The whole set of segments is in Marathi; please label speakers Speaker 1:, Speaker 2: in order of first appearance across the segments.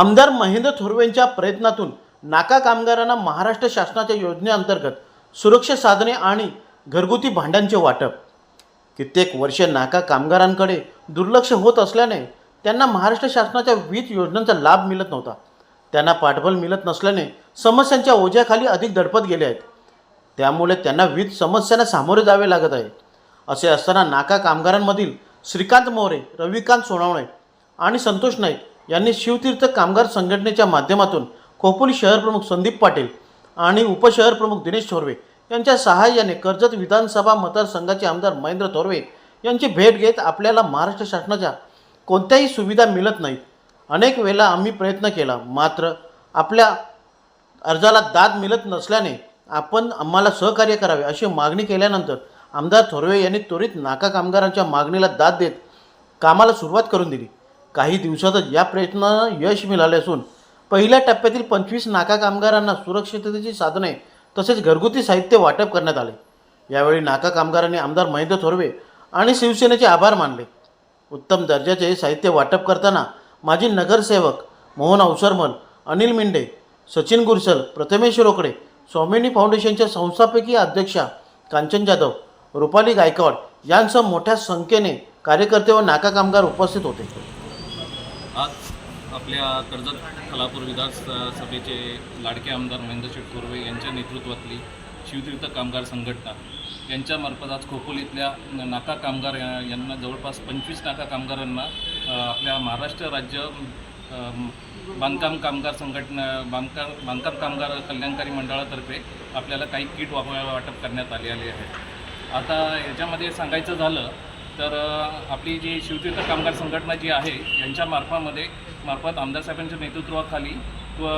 Speaker 1: आमदार महेंद्र थोरवेंच्या प्रयत्नातून नाका कामगारांना महाराष्ट्र शासनाच्या योजनेअंतर्गत सुरक्षा साधने आणि घरगुती भांड्यांचे वाटप. कित्येक वर्षे नाका कामगारांकडे दुर्लक्ष होत असल्याने त्यांना महाराष्ट्र शासनाच्या विविध योजनांचा लाभ मिळत नव्हता. त्यांना पाठबळ मिळत नसल्याने समस्यांच्या ओझ्याखाली अधिक दडपत गेले आहेत. त्यामुळे त्यांना विविध समस्यांना सामोरे जावे लागत आहे. असे असताना नाका कामगारांमधील श्रीकांत मोरे रविकांत सोनावणे आणि संतोष नाईक यांनी शिवतीर्थ कामगार संघटनेच्या माध्यमातून खोपोली शहर प्रमुख संदीप पाटील आणि उपशहर प्रमुख दिनेश थोरवे यांच्या सहाय्याने कर्जत विधानसभा मतदारसंघाचे आमदार महेंद्र थोरवे यांची भेट घेत आपल्याला महाराष्ट्र शासनाच्या कोणत्याही सुविधा मिळत नाहीत. अनेक वेळा आम्ही प्रयत्न केला मात्र आपल्या अर्जाला दाद मिळत नसल्याने आपण आम्हाला सहकार्य करावे अशी मागणी केल्यानंतर आमदार थोरवे यांनी त्वरित नाका कामगारांच्या मागणीला दाद देत कामाला सुरुवात करून दिली. काही दिवसातच या प्रयत्नांना यश मिळाले असून पहिल्या टप्प्यातील पंचवीस नाका कामगारांना सुरक्षिततेची साधने तसेच घरगुती साहित्य वाटप करण्यात आले. यावेळी नाका कामगारांनी आमदार महेंद्र थोरवे आणि शिवसेनेचे आभार मानले. उत्तम दर्जाचे साहित्य वाटप करताना माजी नगरसेवक मोहन अवसरमल अनिल मिंडे सचिन गुरसल प्रथमेश रोकडे स्वामिनी फाउंडेशनच्या संस्थापकीय अध्यक्षा कांचन जाधव रुपाली गायकवाड यांसह मोठ्या संख्येने कार्यकर्ते व नाका कामगार उपस्थित होते.
Speaker 2: आज आपल्या कर्जत कलापूर विधानसभेचे लाडके आमदार महेंद्र शेठ यांच्या नेतृत्वातली शिवतीर्थ कामगार संघटना यांच्यामार्फत आज खोपोलीतल्या नाका कामगार यांना जवळपास पंचवीस नाका कामगारांना आपल्या महाराष्ट्र राज्य बांधकाम कामगार संघटना बांधकाम बांधकाम कामगार कल्याणकारी मंडळातर्फे आपल्याला काही किट वाप वाटप करण्यात आले आले आहे. आता याच्यामध्ये सांगायचं झालं तर आपली जी शिवतीर्थ कामगार संघटना जी आहे यांच्या मार्फामध्ये मार्फत आमदार साहेबांच्या नेतृत्वाखाली व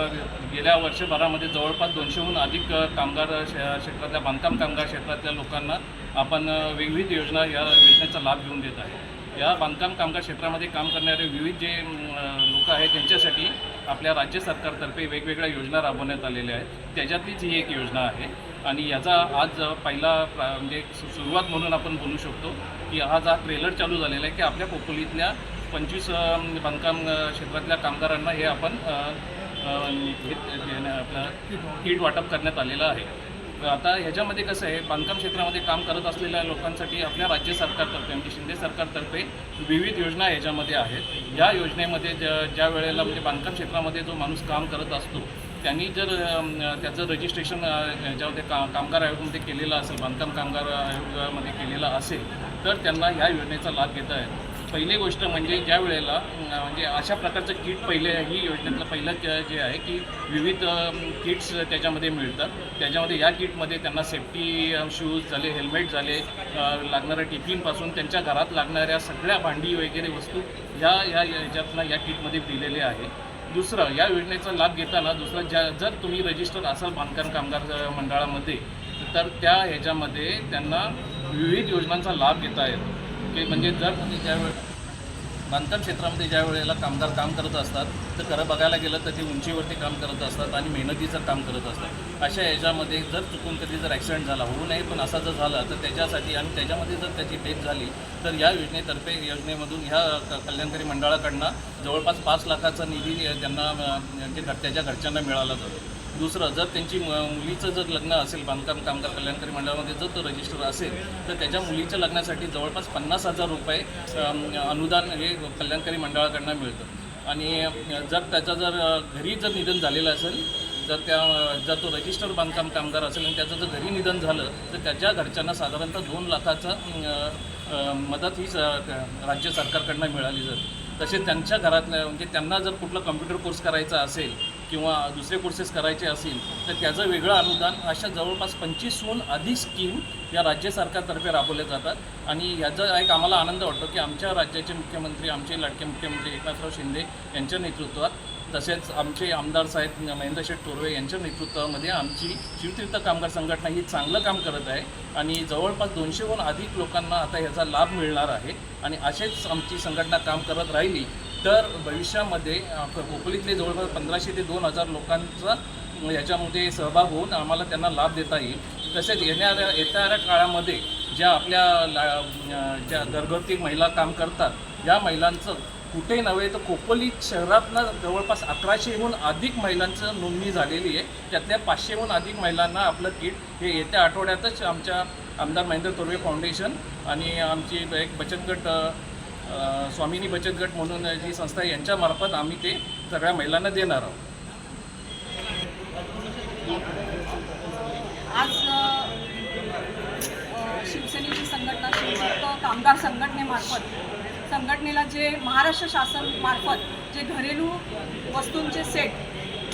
Speaker 2: गेल्या वर्षभरामध्ये जवळपास दोनशेहून अधिक कामगार श- क्षेत्रातल्या बांधकाम कामगार क्षेत्रातल्या लोकांना आपण विविध योजना या योजनेचा लाभ घेऊन देत आहे. या बांधकाम कामगार क्षेत्रामध्ये काम करणारे विविध जे लोक आहेत त्यांच्यासाठी आपल्या राज्य सरकारतर्फे वेगवेगळ्या योजना राबवण्यात आलेल्या आहेत. त्याच्यातलीच ही एक योजना आहे. आणि याचा आज पहिला प्रा- म्हणजे सुरुवात म्हणून आपण बोलू शकतो की आज हा ट्रेलर चालू झालेला आहे की आपल्या कोपोलीतल्या पंचवीस बांधकाम क्षेत्रातल्या कामगारांना हे आपण आपलं किट वाटप करण्यात आलेलं आहे. आता ह्याच्यामध्ये कसं आहे बांधकाम क्षेत्रामध्ये काम करत असलेल्या लोकांसाठी आपल्या राज्य सरकारतर्फे म्हणजे शिंदे सरकारतर्फे विविध योजना ह्याच्यामध्ये आहेत. या योजनेमध्ये ज्या ज्या वेळेला म्हणजे बांधकाम क्षेत्रामध्ये जो माणूस काम करत असतो त्यांनी जर त्याचं रजिस्ट्रेशन ज्यामध्ये का कामगार आयोगामध्ये केलेलं असेल बांधकाम कामगार आयोगामध्ये केलेलं असेल तर त्यांना ह्या योजनेचा लाभ घेता येतो. पहिली गोष्ट म्हणजे ज्या वेळेला म्हणजे अशा प्रकारचं किट पहिले ही योजनेतलं पहिलं जे आहे की विविध किट्स त्याच्यामध्ये मिळतात. त्याच्यामध्ये या किटमध्ये त्यांना सेफ्टी शूज झाले हेल्मेट झाले लागणाऱ्या टिफिनपासून त्यांच्या घरात लागणाऱ्या सगळ्या भांडी वगैरे वस्तू ह्या या याच्यातनं या किटमध्ये दिलेले आहे. दुसरं या योजनेचा लाभ घेताना दुसरं ज्या जर तुम्ही रजिस्टर असाल बांधकाम कामगार मंडळामध्ये तर त्या ह्याच्यामध्ये त्यांना विविध योजनांचा लाभ घेता येतो. की म्हणजे जर तुम्ही ज्या वेळ बांधकाम क्षेत्रामध्ये ज्या वेळेला कामगार काम करत असतात तर खरं बघायला गेलं तर ते उंचीवरती काम करत असतात आणि मेहनतीचं काम करत असतात. अशा याच्यामध्ये जर चुकून कधी जर ॲक्सिडेंट झाला होऊ नये पण असा जर झाला तर त्याच्यासाठी आणि त्याच्यामध्ये जर त्याची डेथ झाली तर या योजनेतर्फे योजनेमधून ह्या क- कल्याणकारी मंडळाकडनं जवळपास पाच लाखाचा निधी त्यांना म्हणजे घर- त्याच्या घरच्यांना मिळाला जातो. दुसरं जर त्यांची मुलीचं जर लग्न असेल बांधकाम कामगार कल्याणकारी मंडळामध्ये जर तो रजिस्टर असेल तर त्याच्या मुलीच्या लग्नासाठी जवळपास पन्नास हजार रुपये अनुदान हे कल्याणकारी मंडळाकडनं मिळतं. आणि जर त्याचा जर घरी जर निधन झालेलं असेल जर त्या जर तो रजिस्टर बांधकाम कामगार असेल आणि त्याचं जर घरी निधन झालं तर त्याच्या घरच्यांना साधारणतः दोन लाखाचा मदत ही राज्य सरकारकडनं मिळाली जाते. तसेच त्यांच्या घरातल्या म्हणजे त्यांना जर कुठला कम्प्युटर कोर्स करायचा असेल किंवा दुसरे कोर्सेस करायचे असतील तर त्याचं वेगळं अनुदान अशा जवळपास पंचवीसहून अधिक स्कीम या राज्य सरकारतर्फे राबवल्या जातात. आणि याचा एक आम्हाला आनंद वाटतो की आमच्या राज्याचे मुख्यमंत्री आमचे लाडके मुख्यमंत्री एकनाथराव शिंदे यांच्या नेतृत्वात तसेच आमचे आमदार साहेब महेंद्र शेठ तोरवे यांच्या नेतृत्वामध्ये आमची शिवतीर्थ कामगार संघटना ही चांगलं काम करत आहे आणि जवळपास दोनशेहून अधिक लोकांना आता ह्याचा लाभ मिळणार आहे आणि असेच आमची संघटना काम करत राहिली तर भविष्यामध्ये अ, खोपोलीतले जवळपास पंधराशे ते दोन हजार लोकांचा याच्यामध्ये सहभाग होऊन आम्हाला त्यांना लाभ देता येईल. तसेच येणाऱ्या येणाऱ्या काळामध्ये ज्या आपल्या ला ज्या गर्भवती महिला काम करतात या महिलांचं कुठेही नव्हे तर खोपोली शहरातनं जवळपास अकराशेहून अधिक महिलांचं नोंदणी झालेली आहे. त्यातल्या पाचशेहून अधिक महिलांना आपलं किट हे येत्या आठवड्यातच आमच्या आमदार महेंद्र तोरवे फाउंडेशन आणि आमची एक बचत गट स्वामिनी बचत गट म्हणून जी संस्था आहे यांच्यामार्फत आम्ही ते सगळ्या महिलांना देणार आहोत.
Speaker 3: आज शिवसेनेची संघटना कामगार संघटनेमार्फत संघटनेला जे महाराष्ट्र शासन मार्फत जे घरेलू वस्तूंचे सेट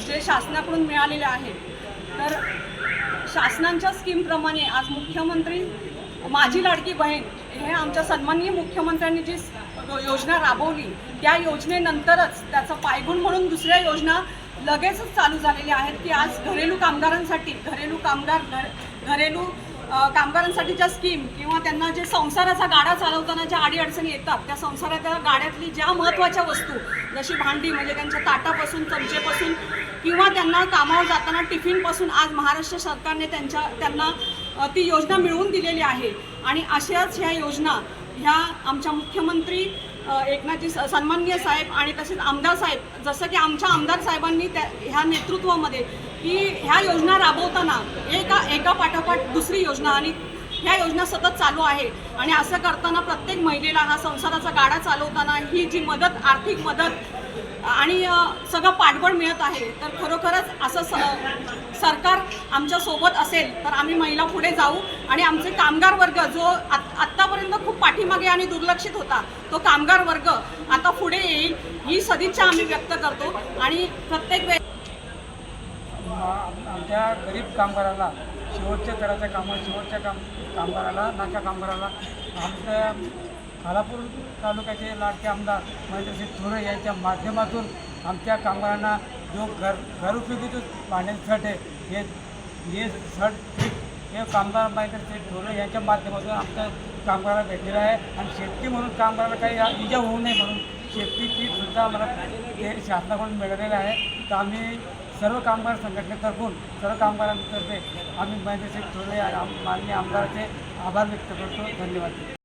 Speaker 3: जे शासनाकडून मिळालेले आहेत तर शासनांच्या स्कीमप्रमाणे आज मुख्यमंत्री माझी लाडकी बहीण हे आमच्या सन्माननीय मुख्यमंत्र्यांनी जी योजना राबवली त्या योजनेनंतरच त्याचा पायगुण म्हणून दुसऱ्या योजना लगेचच चालू झालेल्या आहेत की आज घरेलू कामगारांसाठी घरेलू कामगार घर घरेलू कामगारांसाठीच्या स्कीम किंवा त्यांना जे संसाराचा गाडा चालवताना ज्या अडीअडचणी येतात त्या संसाराच्या गाड्यातली ज्या महत्त्वाच्या वस्तू जशी भांडी म्हणजे त्यांच्या ताटापासून चमचेपासून किंवा त्यांना कामावर जाताना टिफिनपासून आज महाराष्ट्र सरकारने त्यांच्या त्यांना ती योजना मिळवून दिलेली आहे. आणि अशाच ह्या योजना ह्या आमच्या मुख्यमंत्री एकनाथजी स- सन्माननीय साहेब आणि तसेच आमदार साहेब जसं की आमच्या आमदार साहेबांनी त्या ह्या नेतृत्वामध्ये की ह्या योजना राबवताना एका एका पाठोपाठ दुसरी योजना आणि ह्या योजना सतत चालू आहे. आणि असं करताना प्रत्येक महिलेला हा संसाराचा गाडा चालवताना ही जी मदत आर्थिक मदत आणि सगळं पाठबळ मिळत आहे तर खरोखरच असं स सरकार आमच्यासोबत असेल तर आम्ही महिला पुढे जाऊ. आणि आमचे कामगार वर्ग जो आत आत्तापर्यंत खूप पाठीमागे आणि दुर्लक्षित होता तो कामगार वर्ग आता पुढे येईल ही सदिच्छा आम्ही व्यक्त करतो. आणि प्रत्येक
Speaker 4: वेळेस आमच्या गरीब कामगाराला शेवटच्या कराच्या कामा शेवटच्या काम कामगाराला नाका कामगाराला आमच्या खालापूर तालुक्याचे लाडके आमदार महेंद्रसिंग थोरे यांच्या माध्यमातून आमच्या कामगारांना जो घर घरउपयोगी जो पाण्याचे छट आहे हे हे छट हे कामगार महेंद्रसिंग थोरे यांच्या माध्यमातून आमच्या कामगाराला भेटलेलं आहे. आणि शेतकी म्हणून कामगाराला काही इजा होऊ नये म्हणून शेतकी किटसुद्धा आम्हाला ते शासनाकडून मिळालेलं आहे. तर आम्ही सर्व कामगार संघटनेतर्फून सर्व कामगारांतर्फे आम्ही महेंद्रसिंग थोरे माननीय आमदाराचे आभार व्यक्त करतो. धन्यवाद.